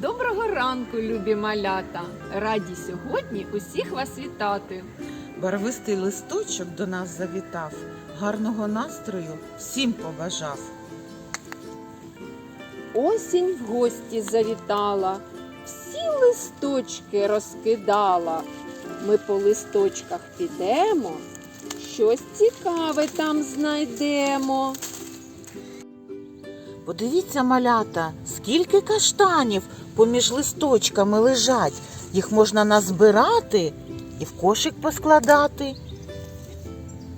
Доброго ранку, любі малята! Раді сьогодні усіх вас вітати. Барвистий листочок до нас завітав, гарного настрою всім побажав. Осінь в гості завітала, всі листочки розкидала. Ми по листочках підемо, щось цікаве там знайдемо. Подивіться, малята, скільки каштанів поміж листочками лежать. Їх можна назбирати і в кошик поскладати.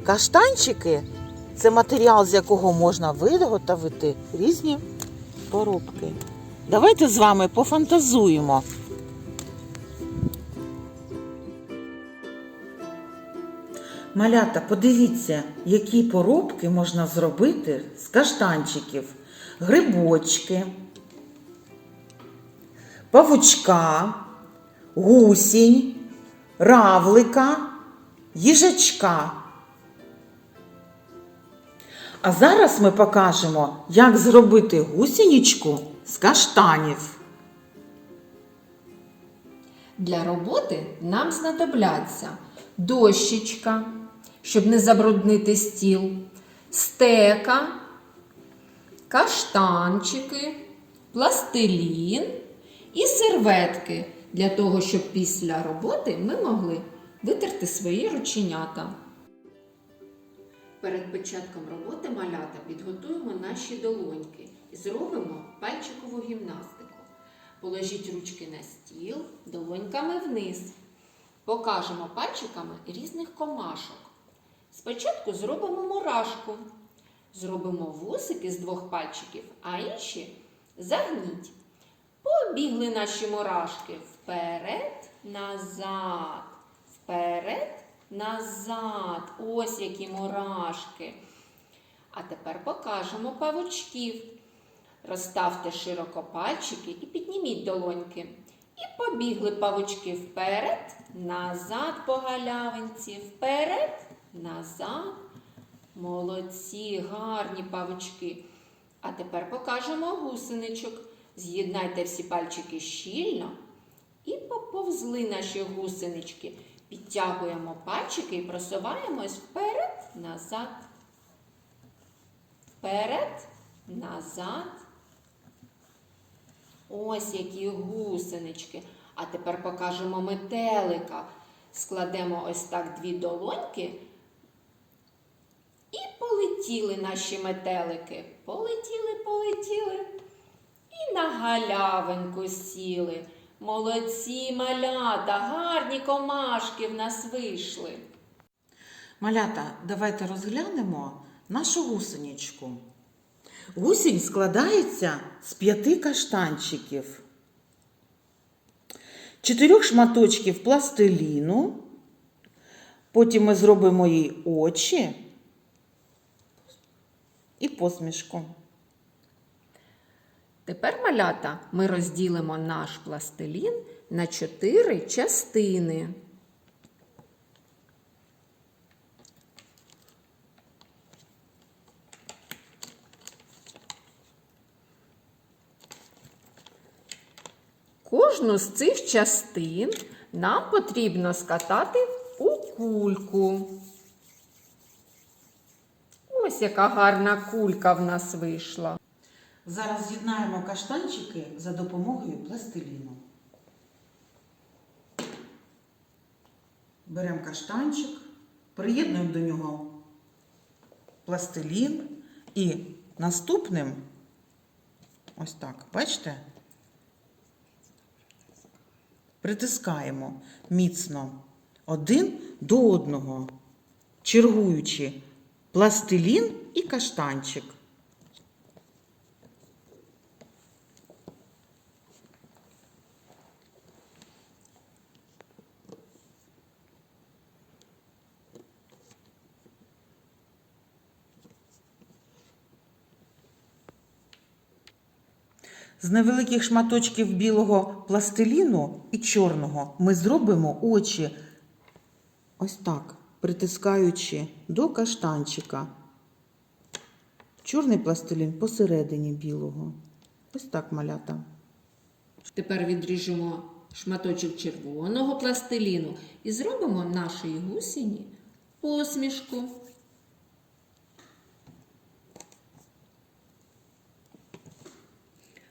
Каштанчики це матеріал, з якого можна виготовити різні поробки. Давайте з вами пофантазуємо. Малята, подивіться, які поробки можна зробити з каштанчиків. Грибочки, павучка, гусінь, равлика, їжачка. А зараз ми покажемо, як зробити гусінічку з каштанів. Для роботи нам знадобляться дощечка, щоб не забруднити стіл, стека, каштанчики, пластилін і серветки для того, щоб після роботи ми могли витерти свої рученята. Перед початком роботи малята підготуємо наші долоньки і зробимо пальчикову гімнастику. Положіть ручки на стіл долоньками вниз. Покажемо пальчиками різних комашок. Спочатку зробимо мурашку. Зробимо вусики з двох пальчиків, а інші загніть. Побігли наші мурашки вперед, назад, вперед, назад. Ось які мурашки. А тепер покажемо павучків. Розставте широко пальчики і підніміть долоньки. І побігли павучки вперед, назад по галявинці, вперед, назад. Молодці, гарні павучки. А тепер покажемо гусеничок. З'єднайте всі пальчики щільно і поповзли наші гусенички. Підтягуємо пальчики і просуваємось вперед, назад. Вперед, назад. Ось які гусенички. А тепер покажемо метелика. Складемо ось так дві долоньки. Полетіли наші метелики. Полетіли, полетіли. І на галявинку сіли. Молодці малята, гарні комашки в нас вийшли. Малята, давайте розглянемо нашу гусеничку. Гусінь складається з п'яти каштанчиків, чотирьох шматочків пластиліну. Потім ми зробимо їй очі і посмішку. Тепер, малята, ми розділимо наш пластилін на чотири частини. Кожну з цих частин нам потрібно скатати у кульку. Ось яка гарна кулька в нас вийшла. Зараз з'єднаємо каштанчики за допомогою пластиліну. Беремо каштанчик, приєднуємо до нього пластилін і наступним, ось так, бачите, притискаємо міцно один до одного, чергуючи пластилін і каштанчик. З невеликих шматочків білого пластиліну і чорного ми зробимо очі ось так, притискаючи до каштанчика. Чорний пластилін посередині білого. Ось так малята. Тепер відріжемо шматочок червоного пластиліну і зробимо нашій гусіні посмішку.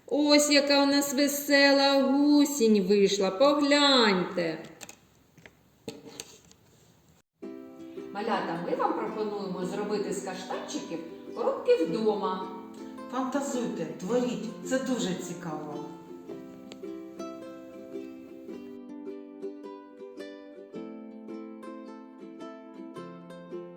Ось яка у нас весела гусінь вийшла, погляньте. Малята, ми вам пропонуємо зробити з каштанчиків коробки вдома. Фантазуйте, творіть, це дуже цікаво.